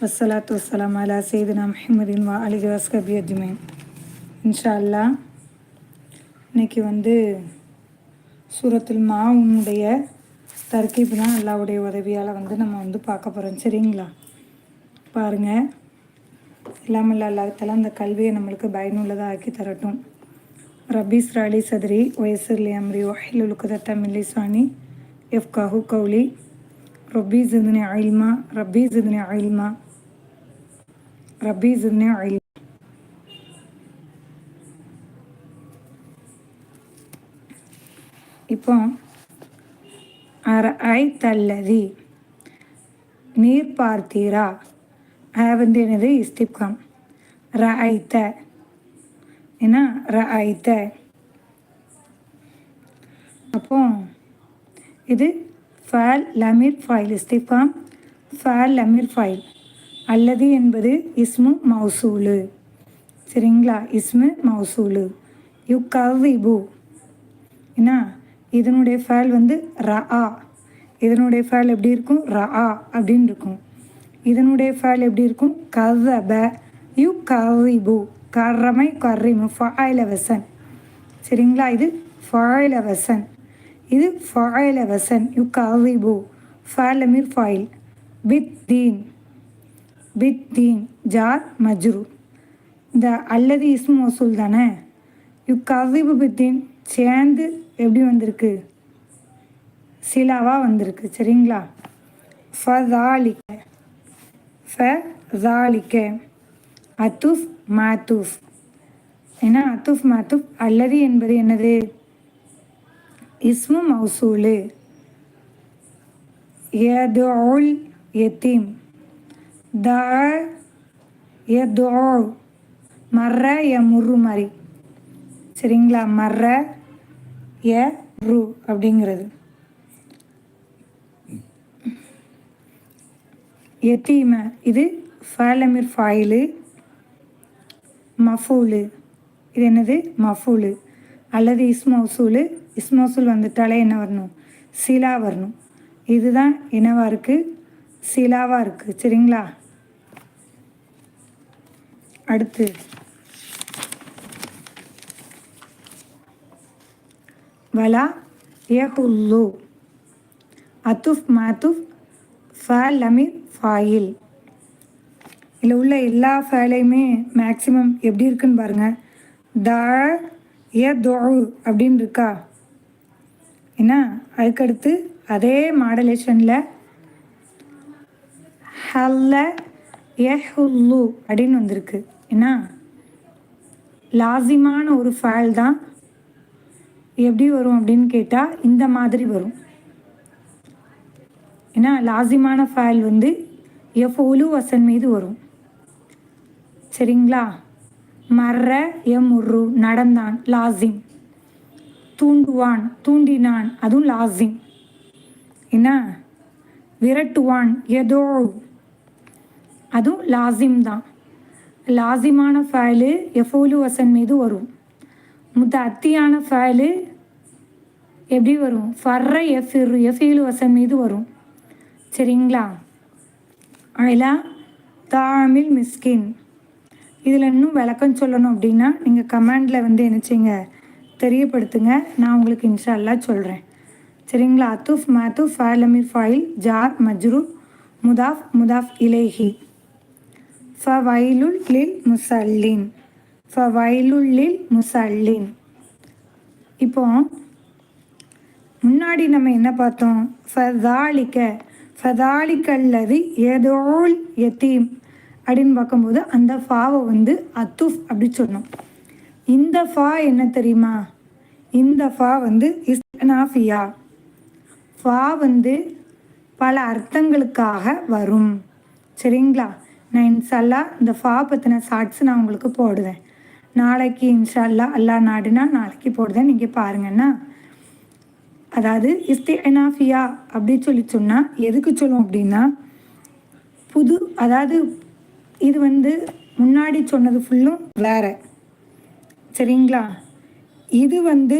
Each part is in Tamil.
வசலாத்து வசலாம் அலா செய்தினா முஹம்மதின் வா அலி வஸ்கபி அஜ்மைன் இன்ஷா அல்லா இன்னைக்கு வந்து சூரத்தில் மாவுனுடைய தர்கீப் தான் அல்லாவுடைய உதவியால் வந்து நம்ம வந்து பார்க்க போகிறோம் சரிங்களா? பாருங்கள் இல்லாமல் அல்லாத்தால அந்த கல்வியை நம்மளுக்கு பயனுள்ளதாக ஆக்கி தரட்டும். ரபீஸ் ராலி சதுரி ஒயசர்லி அம்ரி ஒஹிலுல் குதத்த மில்லிசானி எஃப் கஹு கௌலி ரபி ஜிதுனி அயில்மா ரபி ஜிதுனி அயில்மா. ரப்பி ஜித்னி இல்மா இப்போ ஐ தல்லதி நீர் பார்த்தீரா ஐ வந்து என்னது இஸ்திப்கம். ர ஐத்த என்ன? ர ஐத்த அப்போ இது ஃபேல் லமீர் ஃபைல் இஸ்திஃபாம் ஃபேல் லமீர் ஃபைல். அல்லது என்பது இஸ்மு மௌசூலு. சரிங்களா? இஸ்மு மௌசூலு. யு கவிபு என்ன இதனுடைய ஃபேல் வந்து ர ஆ இதனுடைய ஃபேல் எப்படி இருக்கும்? ர ஆ அப்படின்னு இருக்கும். இதனுடைய ஃபேல் எப்படி இருக்கும்? கதப யு கவிபு கரமை கரிமு ஃபாயிலவசன் சரிங்களா? இது ஃபாயிலவசன் இது ஃபாயிலவசன் யு கவிபு ஃபேல் அமீர் ஃபாயில். பித் தீன் பித் தீன் ஜார் மஜ்ரு இந்த அல்லது இஸ்மு மசூல் தானே? யு கவிபு பித்தீன் சேர்ந்து எப்படி வந்திருக்கு? சிலாவாக வந்திருக்கு சரிங்களா? ஃபதாலிக்க ஃபதாலிக்க. அத்துஃப் மாத்துஃப். ஏன்னா அத்துஃப் மாத்துஃப் அல்லது என்பது என்னது? இஸ்மு மௌசூலு. எதுல் எத்தீம் த எ தோ மர்ற எ முர்ரு மாதிரி சரிங்களா? மர்ற எ ரு அப்படிங்கிறது. எத்தீம? இது ஃபேலமிர் ஃபாயிலு. மஃபூலு. இது என்னது? மஃபூலு. அல்லது இஸ்மௌசூலு இஸ்மௌசூல் வந்துட்டாலே என்ன வரணும்? சிலா வரணும். இதுதான் என்னவாக இருக்குது சிலாவாக இருக்குது சரிங்களா? அடுத்து. வலா ஏஹுல்லு அத்துஃப் மாத்துஃப் ஃபேல் அமீர் ஃபாயில். இதில் உள்ள எல்லா ஃபேலையுமே மேக்சிமம் எப்படி இருக்குன்னு பாருங்கள் த ஏ தோ அப்படின்னு இருக்கா? என்ன? அதுக்கடுத்து அதே மாடலேஷனில் ஹல்ல எஹுல்லு அப்படின்னு வந்திருக்கு. என்ன? லாசிமான ஒரு ஃபேல் தான் எப்படி வரும் அப்படின்னு கேட்டால் இந்த மாதிரி வரும். ஏன்னா லாசிமான ஃபேல் வந்து எஃப்ஒலு வசன் மீது வரும். சரிங்களா? மர்ற எம் உரு நடந்தான் லாசிம். தூண்டுவான் தூண்டினான் அதுவும் லாசிம். என்ன? விரட்டுவான் எதோ. அதுவும் லாசிம் தான். லாசிமான ஃபைலு எஃபோலு வசன் மீது வரும். முத்த அத்தியான ஃபைலு எப்படி வரும்? ஃபர்ற எஃப் எஃபியலு வசன் மீது வரும். சரிங்களா? அழலா தாமில் மிஸ்கின். இதில் இன்னும் விளக்கம் சொல்லணும் அப்படின்னா நீங்கள் கமெண்டில் வந்து என்னச்சிங்க தெரியப்படுத்துங்க. நான் உங்களுக்கு இன்ஷால்லா சொல்கிறேன் சரிங்களா? அத்துஃப் மாத்துஃப் ஃபைலமிர் ஃபைல் ஜார் மஜ்ரூ முதாஃப் முதாஃப் இலேஹி. ஃபவைலுல் லில் முசல்லின். ஃபவைலுல் லில் முசல்லின். இப்போ முன்னாடி நம்ம என்ன பார்த்தோம்? ஃபதாலிக்க ஃபதாலிக்கல்லது ஏதோல் எத்தீம் அப்படின்னு பார்க்கும்போது அந்த ஃபாவை வந்து அத்துஃப் அப்படி சொன்னோம். இந்த ஃபா என்ன தெரியுமா? இந்த ஃபா வந்து இஸ்னாஃபியா ஃபா வந்து பல அர்த்தங்களுக்காக வரும். சரிங்களா? நான் இன்ஷால்லா இந்த ஃபா பற்றின ஷார்ட்ஸ் நான் உங்களுக்கு போடுவேன். நாளைக்கு இன்ஷால்லா அல்லா நாடுனா நாளைக்கு போடுவேன் நீங்கள் பாருங்கன்னா அதாவது இஸ்தினாஃபியா அப்படி சொல்லி சொன்னால் எதுக்கு சொல்லுவோம் அப்படின்னா புது அதாவது இது வந்து முன்னாடி சொன்னது ஃபுல்லும் வேற. சரிங்களா? இது வந்து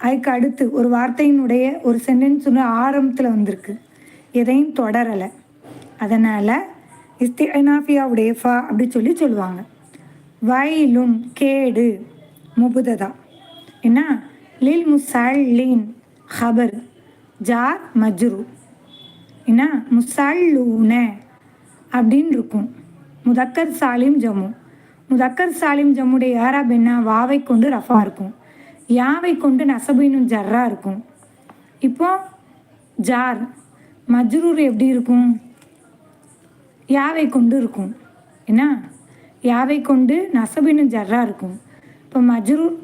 அதுக்கு அடுத்து ஒரு வார்த்தையினுடைய ஒரு சென்டென்ஸ் ஆரம்பத்தில் வந்திருக்கு. எதையும் தொடரலை. அதனால் இஸ்தினாஃபியாவுடைய ஃபா அப்படி சொல்லி சொல்லுவாங்க. வயலும் கேடு முபுததா. என்ன? லில் முசல்லின் ஹபர் ஜார் மஜ்ரு. என்ன? முசல்லூன அப்படின்னு இருக்கும். முதக்கர் சாலிம் ஜம்மு. முதக்கர் சாலிம் ஜம்முடைய யாராப் என்ன? வாவை கொண்டு ரஃபா இருக்கும். யாவை கொண்டு நசபீனும் ஜர்ரா இருக்கும். இப்போ ஜார் மஜ்ரூர் எப்படி இருக்கும்? யாவை கொண்டு இருக்கும்? என்ன? யாவை கொண்டு நசபின்னு ஜர்ரா இருக்கும். இப்போ மஜ்ரு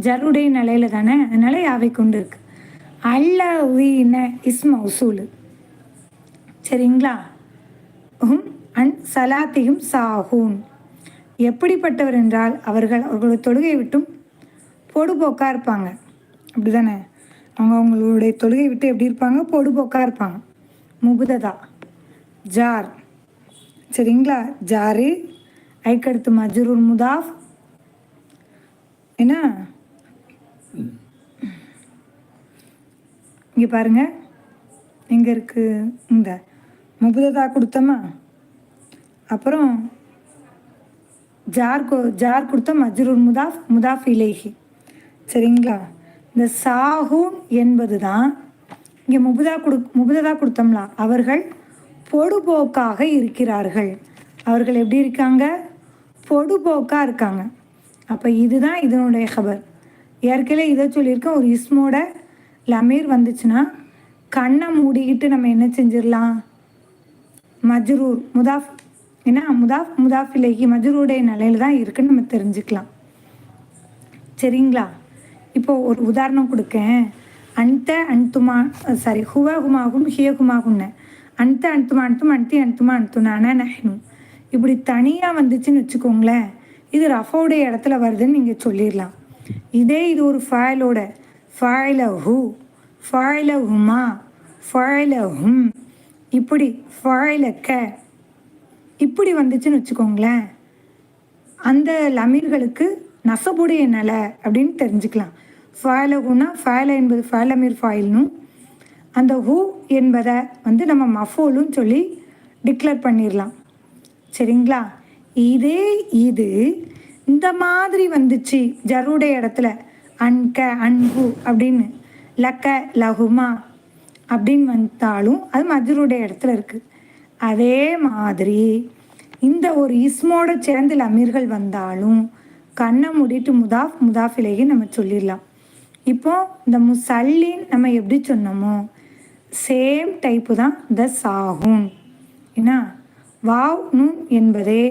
ஜருடைய நிலையில தானே? அதனால யாவை கொண்டு இருக்கு? அல்ல உயின இஸ்ம உசூலு. சரிங்களா? ஹும் அன் சலாத்தியும் சாஹூன். எப்படிப்பட்டவர் என்றால் அவர்கள் அவர்களுடைய தொழுகை விட்டும் பொடுபோக்காக இருப்பாங்க. அப்படி தானே அவங்க அவங்களுடைய தொழுகை விட்டு எப்படி இருப்பாங்க? பொடுபோக்காக இருப்பாங்க. முபுததா. ஜார். சரிங்களா? ஜாரி ஐக்கடுத்து மஜ்ரூர் முதாஃப். என்ன? இங்கே பாருங்க. எங்கே இருக்குது இந்த. முபுததா கொடுத்தோமா? அப்புறம் ஜார் கொ ஜார் கொடுத்த மஜ்ரூர் முதாஃப் முதாஃப் இலேஹி. சரிங்களா? இந்த சாஹூன் என்பது தான் இங்கே முபுதா கொடு முபுததா கொடுத்தோம்ல. அவர்கள் பொடுபோக்காக இருக்கிறார்கள். அவர்கள் எப்படி இருக்காங்க? பொடுபோக்காக இருக்காங்க. அப்போ இதுதான் இதனுடைய ஹபர் ஏற்கனவே இதை சொல்லியிருக்கேன் ஒரு இஸ்மோட லமீர் வந்துச்சுன்னா கண்ணை மூடிக்கிட்டு நம்ம என்ன செஞ்சிடலாம்? மஜ்ரூர் முதாஃப் ஏன்னா முதாஃப் முதாஃப் இலைக்கு மஜ்ரூடைய நிலையில தான் இருக்குன்னு நம்ம தெரிஞ்சுக்கலாம். சரிங்களா? இப்போ ஒரு உதாரணம் கொடுக்கேன். அந்த அன்துமா சாரி ஹுவ ஹுமாகும் ஹிய அந்த அன்துமா அன்தும் அன்தி அன்துமா அன்துனான நஹ்னு. இப்படி தனியாக வந்துச்சுன்னு வச்சுக்கோங்களேன் இது ரஃபோடைய இடத்துல வருதுன்னு நீங்கள் சொல்லிடலாம். இதே இது ஒரு ஃபயலோட ஃபயல ஹூ ஃபயல ஹுமா ஃபயல ஹும் இப்படி ஃபயல க இப்படி வந்துச்சுன்னு வச்சுக்கோங்களேன் அந்த லமீர்களுக்கு நசபுடைய நிலை அப்படின்னு தெரிஞ்சுக்கலாம். ஃபயலகுனா ஃபயல என்பது ஃபயலமீர் ஃபாயில்னும் அந்த ஹூ என்பதை வந்து நம்ம மஃபோலும் சொல்லி டிக்ளேர் பண்ணிடலாம் சரிங்களா? இதே இது இந்த மாதிரி வந்துச்சு ஜருடைய இடத்துல. அன்க அன்பு அப்படின்னு லக்க லகுமா அப்படின்னு வந்தாலும் அது மஜருடைய இடத்துல இருக்குது அதே மாதிரி இந்த ஒரு இஸ்மோட சேர்ந்து லமீர்கள் வந்தாலும் கண்ணை மூடிட்டு முதாஃப் முதாஃபிலேயே நம்ம சொல்லிடலாம் இப்போ இந்த முசல்லின் நம்ம எப்படி சொன்னோமோ சேம் டைப்பு தான் த சாகும். என்ன? வாவ் நூன் என்பதே.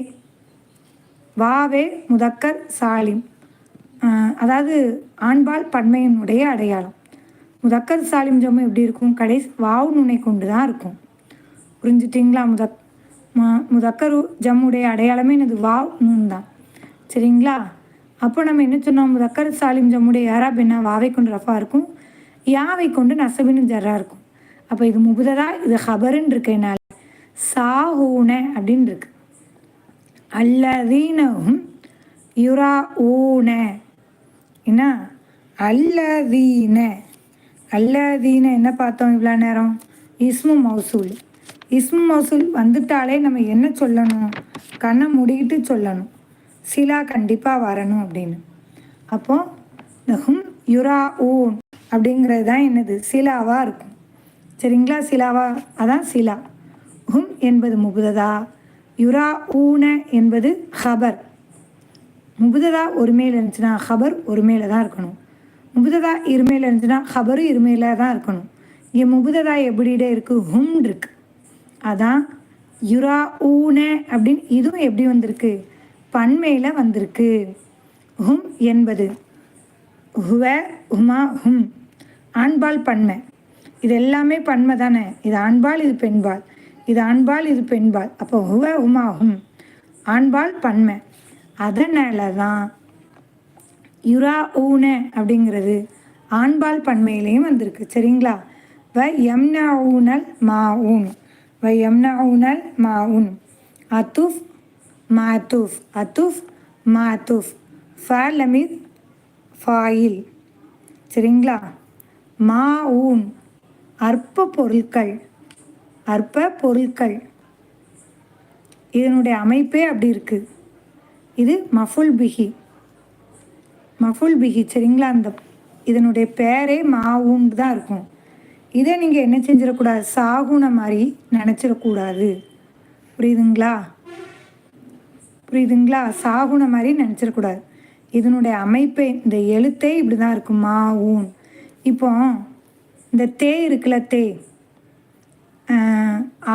வாவே முதக்கர் சாலிம். அதாவது ஆண்பால் பன்மையினுடைய அடையாளம். முதக்கர் சாலிம் ஜம்மு எப்படி இருக்கும்? கடைசி வாவ் நுனை கொண்டு தான் இருக்கும். புரிஞ்சுட்டிங்களா? முதக் முதக்கர் ஜம்முடைய அடையாளமே எனது வாவ் நூன் தான். சரிங்களா? அப்போ நம்ம என்ன சொன்னோம்? முதக்கர் சாலிம் ஜம்முடைய யாரா என்ன? வாவை கொண்டு ரஃபா இருக்கும். யாவை கொண்டு நசபின்னு ஜர்ரா இருக்கும். அப்போ இது முபுதரா இது ஹபருன்னு இருக்கனால சாஹூன அப்படின்னு இருக்கு. அல்லதீனஹும் யுரா ஊன என்ன? அல்லதீன. அல்லதீன என்ன பார்த்தோம் இவ்வளோ நேரம்? இஸ்மு மௌசூல். இஸ்மு மௌசூல் வந்துட்டாலே நம்ம என்ன சொல்லணும்? கண்ணை மூடிக்கிட்டு சொல்லணும். சிலா கண்டிப்பாக வரணும் அப்படின்னு. அப்போ ஹும் யுரா ஊன் அப்படிங்கிறது தான் என்னது? சிலாவாக இருக்கும். சரிங்களா சிலாவா? அதான் சிலா. ஹும் என்பது முபுததா யுரா ஊன என்பது ஹபர். முபுததா ஒருமையில் இருந்துச்சுன்னா ஹபர் ஒருமையில் தான் இருக்கணும். முபுததா இருமையில் இருந்துச்சுன்னா ஹபரும் இருமையில் தான் இருக்கணும். இங்கே முபுததா எப்படிடே இருக்குது ஹும் இருக்கு. அதான் யுரா ஊன அப்படின்னு இதுவும் எப்படி வந்திருக்கு? பன்மையில் வந்திருக்கு. ஹும் என்பது. ஹுவ ஹுமா ஹும். ஆண்பால் பன்மை. இது எல்லாமே பன்மை தானே இது ஆண்பால் இது பெண்பால். இது ஆண்பால் இது பெண்பால். அப்போ ஹுவ உமாகும். ஆண்பால் பன்மை. அதனால தான் யுரா ஊன அப்படிங்கிறது ஆண்பால் பன்மையிலையும் வந்திருக்கு. சரிங்களா? வ யம்னா ஊனல் மா ஊன். வ யம்னா ஊனல் மா ஊன். அத்துஃப் மாத்துஃப் அத்துஃப். மாத்துஃப் ஃபலமித் ஃபாயில் சரிங்களா? மா ஊன். அற்ப பொருட்கள் அற்ப பொருட்கள் இதனுடைய அமைப்பே அப்படி இருக்குது இது மஃபுல் பிஹி. மஃபுல் பிஹி சரிங்களா? அந்த இதனுடைய பேரே மாவுன்னு தான் இருக்கும். இதை நீங்கள் என்ன செஞ்சிடக்கூடாது? சாகுன மாதிரி நினச்சிடக்கூடாது. புரியுதுங்களா? புரியுதுங்களா? சாகுன மாதிரி நினச்சிடக்கூடாது. இதனுடைய அமைப்பே இந்த எழுத்தே இப்படி தான் இருக்கும் மா ஊன் இப்போ இந்த தே இருக்குல்ல தே.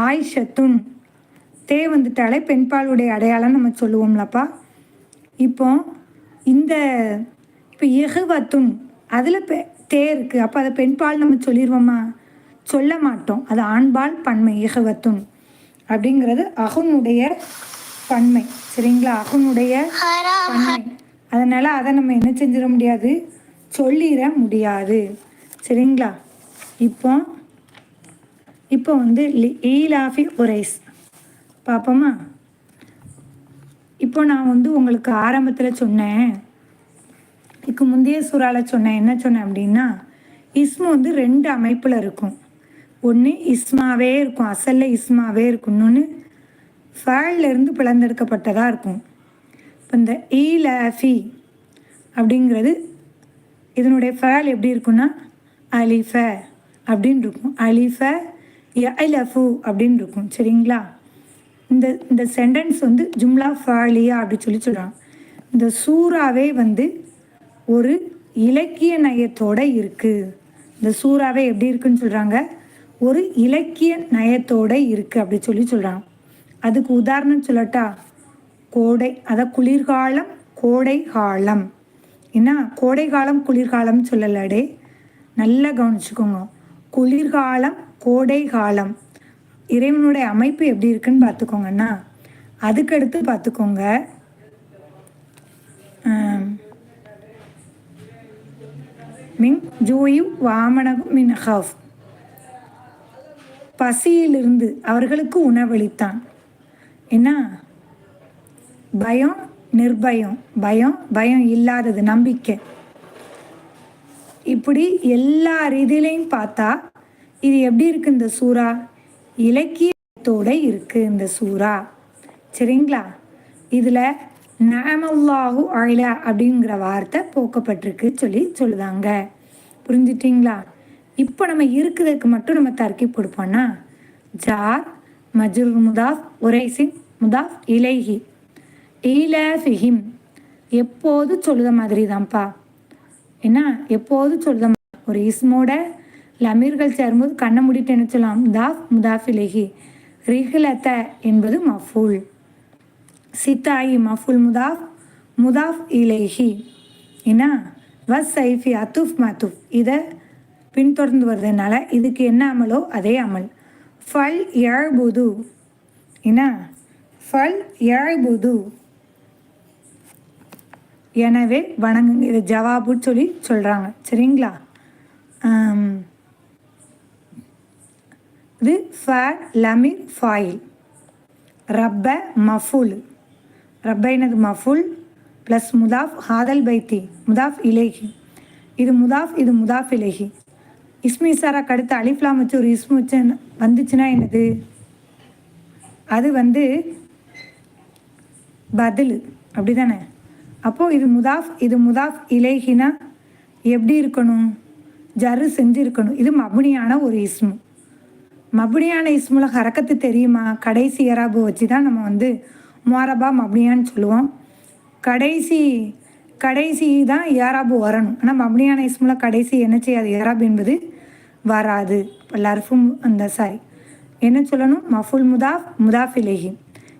ஆயிஷத்துன் தே வந்துட்டாலே பெண்பாலுடைய அடையாளம் நம்ம சொல்லுவோம்லப்பா. இப்போ இந்த இப்போ எகுவத்துன் அதில் பெ தே இருக்குது அப்போ அதை பெண்பால் நம்ம சொல்லிடுவோமா சொல்ல மாட்டோம். அது ஆண்பால் பன்மை எகுவத்துன் அப்படிங்கிறது அகுனுடைய பன்மை. சரிங்களா? அகுனுடைய பன்மை. அதனால் அதை நம்ம என்ன செஞ்சிட முடியாது? சொல்லிட முடியாது. சரிங்களா? இப்போ இப்போ வந்து லி- ஈலாஃபி ஒரைஸ். பார்ப்போமா இப்போ நான் வந்து உங்களுக்கு ஆரம்பத்தில் சொன்னேன். இதுக்கு முந்தைய சூறால சொன்னேன். என்ன சொன்னேன் அப்படின்னா இஸ்மு வந்து ரெண்டு அமைப்பில் இருக்கும். ஒன்று இஸ்மாவே இருக்கும் அசல்ல இஸ்மாவே இருக்கும். இன்னொன்று ஃபேல்லேருந்து பிளந்தெடுக்கப்பட்டதாக இருக்கும். இப்போ இந்த ஈலாஃபி அப்படிங்கிறது இதனுடைய ஃபேல் எப்படி இருக்குன்னா அலிஃப. அப்படின்னு இருக்கும் அலிஃப அலஃபு அப்படின்னு இருக்கும் சரிங்களா? இந்த இந்த சென்டென்ஸ் வந்து ஜும்லா ஃபாலியா அப்படின்னு சொல்லி சொல்கிறாங்க இந்த சூறாவே வந்து ஒரு இலக்கிய நயத்தோட இருக்குது இந்த சூறாவே எப்படி இருக்குன்னு சொல்கிறாங்க ஒரு இலக்கிய நயத்தோட இருக்குது அப்படி சொல்லி சொல்கிறாங்க அதுக்கு உதாரணம் சொல்லட்டா கோடை அதான் குளிர்காலம் கோடை காலம். என்ன? கோடை காலம் குளிர்காலம்னு சொல்லலடே. நல்லா கவனிச்சுக்கோங்க. குளிர்காலம் கோடை காலம் இறைவனுடைய அமைப்பு எப்படி இருக்குன்னு பார்த்துக்கோங்கண்ணா அதுக்கடுத்து பார்த்துக்கோங்க. மின் ஜூயு வாமனகும் மின் ஹஃப் பசியிலிருந்து அவர்களுக்கு உணவளித்தான். என்ன? பயம் நிர்பயம். பயம் பயம் இல்லாதது நம்பிக்கை. இப்படி எல்லா ரீதியிலையும் பார்த்தா இது எப்படி இருக்கு இந்த சூறா? இலக்கியத்தோட இருக்கு இந்த சூறா. சரிங்களா? இதில் நாமல்லாஹு அழ அப்படிங்கிற வார்த்தை போக்கப்பட்டிருக்கு சொல்லி சொல்லுதாங்க. புரிஞ்சிட்டிங்களா? இப்போ நம்ம இருக்கிறதுக்கு மட்டும் நம்ம தர்க்கி கொடுப்போம்னா ஜார் மஜுர் முதாஃப் உரைசின் முதாஃப் இலைஹி ஈலஃபிஹிம் எப்போது சொல்லுத மாதிரி தான்ப்பா என்ன எப்போது சொல்ல ஒரு இஸ்மோட லமீர்கள் சேரும்போது கண்ணை மூடிட்டு என்ன சொல்லலாம்? முதாஃப் முதாஃபிலேஹி. ரிஹிலத்த என்பது மஃபூல். சித்தாயி மஃபுல் முதாஃப் முதாஃப் இலேஹி. என்ன வஸ் சைஃபி அத்துஃப் மத்துஃப். இதை பின்தொடர்ந்து வருதுனால இதுக்கு என்ன அமலோ? அதே அமல். ஃபல் யழ்புது என்ன ஃபல் யழ்புது எனவே வணங்குங்க. இது ஜவாபுன்னு சொல்லி சொல்கிறாங்க சரிங்களா? இது ஃப லமிர் ஃபாயில். ரப்ப மஃபுல். ரப்ப என்னது? மஃபுல் ப்ளஸ் முதாஃப் ஹாதல் பைத்தி. முதாஃப் இலேஹி. இது முதாஃப் இது முதாஃப் இலேஹி. இஸ்மி சாராக்கு அடுத்து அலிஃப்லாம் வச்சு ஒரு இஸ்மு வச்சு வந்துச்சுன்னா என்னது? அது வந்து பதில். அப்படி தானே அப்போது இது முதாஃப் இது முதாஃப் இலேஹினா எப்படி இருக்கணும்? ஜரு செஞ்சு இருக்கணும் இது மபுனியான ஒரு இஸ்மு. மபுனியான இஸ்முல ஹரக்கத்து தெரியுமா? கடைசி எராபு வச்சு தான் நம்ம வந்து மோரபா மப்னியான்னு சொல்லுவோம். கடைசி கடைசி தான் ஏராபு வரணும். ஆனால் மப்னியான இஸ்முல கடைசி என்ன செய்யாது? ஏராபு என்பது வராது. லர்ஃபும் அந்த சாரி. என்ன சொல்லணும்? மஃபுல் முதாஃப் முதாஃப் இலேஹி.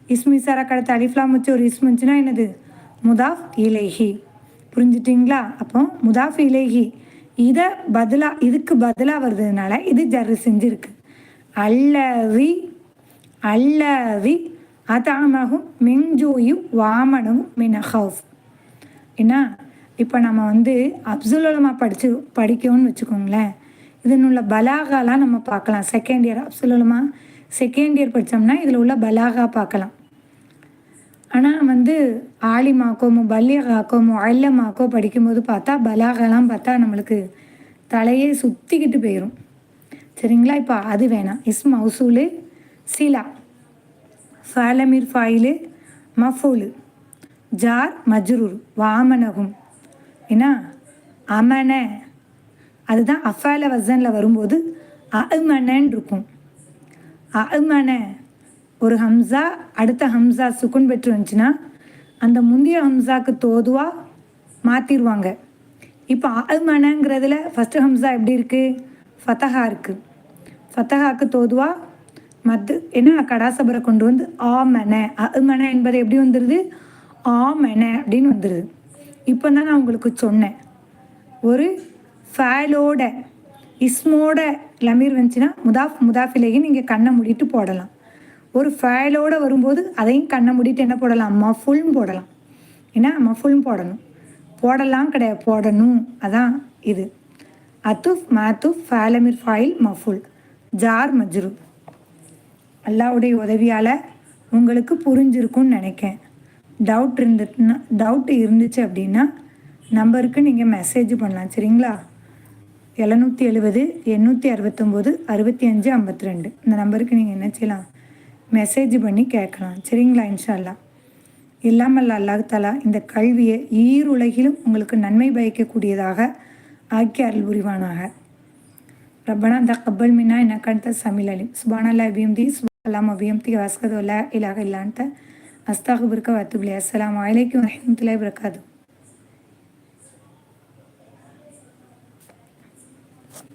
இஸ்மி சாரா கடத்த அலிஃப்லாம் வச்சு ஒரு இஸ்மு வச்சுன்னா என்னது? முதாஃப் இலேஹி. புரிஞ்சுட்டிங்களா? அப்போ முதாஃப் இலேஹி இதை பதிலாக இதுக்கு பதிலாக வருதுனால இது ஜர்ரு செஞ்சுருக்கு. அல்லவி அல்லவி அதாமகும் மின்ஜூயும் வாமனும் மினஹவுஃப் என்ன? இப்போ நம்ம வந்து அப்சுல்லமா படித்து படிக்கணும்னு வச்சுக்கோங்களேன். இதில் உள்ள பலாகாலாம் நம்ம பார்க்கலாம். செகண்ட் இயர் அப்சுல்லமா செகண்ட் இயர் படித்தோம்னா இதில் உள்ள பலாகா பார்க்கலாம். ஆனால் வந்து ஆலிமாக்கோ பல்யகாக்கோ அல்லமாக்கோ படிக்கும்போது பார்த்தா பலாகலாம் பார்த்தா நம்மளுக்கு தலையே சுற்றிக்கிட்டு போயிடும் சரிங்களா? இப்போ அது வேணாம். இஸ் மவுசூலு சிலா. ஃபாலமிர் ஃபாயிலு மஃபூலு. ஜார் மஜ்ரூர். வாமனகும். என்ன அமன. அதுதான் அஃபால வசனில் வரும்போது அமனன் இருக்கும். அமன ஒரு ஹம்சா அடுத்த ஹம்சா சுக்குன் பெற்று வந்துச்சுன்னா அந்த முந்தைய ஹம்சாக்கு தோதுவாக மாற்றிடுவாங்க இப்போ அமனங்கிறதுல ஃபஸ்ட்டு ஹம்சா எப்படி இருக்குது ஃபத்தஹா இருக்குது ஃபத்தஹாக்கு தோதுவாக மத்து என்ன? கடாசபரை கொண்டு வந்து ஆமன அமன என்பது எப்படி வந்துடுது ஆமன அப்படின்னு வந்துடுது இப்போ தான் நான் உங்களுக்கு சொன்னேன். ஒரு ஃபேலோட இஸ்மோட லமீர் வந்துச்சுன்னா முதாஃப் முதாஃபிலேயே நீங்கள் கண்ணை மூடிட்டு போடலாம். ஒரு ஃபேலோட வரும்போது அதையும் கண்ணை மூடிட்டு என்ன போடலாம்? மஃபுல்னு போடலாம். ஏன்னா மஃபுல்னு போடணும். போடலாம் கிடையாது. போடணும். அதான் இது. அத்துஃப் மாத்துஃப் ஃபேலமிர் ஃபாயில் மஃபுல் ஜார் மஜ்ரு அல்லாவுடைய உதவியால் உங்களுக்கு புரிஞ்சிருக்கும்னு நினைக்கேன். டவுட் இருந்துட்டுனா டவுட் இருந்துச்சு அப்படின்னா நம்பருக்கு நீங்கள் மெசேஜ் பண்ணலாம். சரிங்களா? எழுநூற்றி எழுபது எண்ணூற்றி அறுபத்தொம்போது அறுபத்தி அஞ்சு ஐம்பத்தி ரெண்டு. இந்த நம்பருக்கு நீங்கள் என்ன செய்யலாம்? மெசேஜ் பண்ணி கேட்கலாம் சரிங்களா இன்ஷால்லா இல்லாமல் அல்லாஹ் தலா இந்த கல்வியை ஈருலகிலும் உங்களுக்கு நன்மை பயக்கக்கூடியதாக ஆக்கி அருள் புரிவானாக. ரப்பனா கப்பல் மின்னா என்ன அந்த சமில் அலி சுபானல்லா அபியம்தி சுபாலாம் அபியம்தி வாஸ்கதோல்லா இலாக இல்லான்ட்ட அஸ்தாகுபிருக்க வத்துபிலி அஸ்லாம் வலைக்கம் வரமத்துல வரகாத்து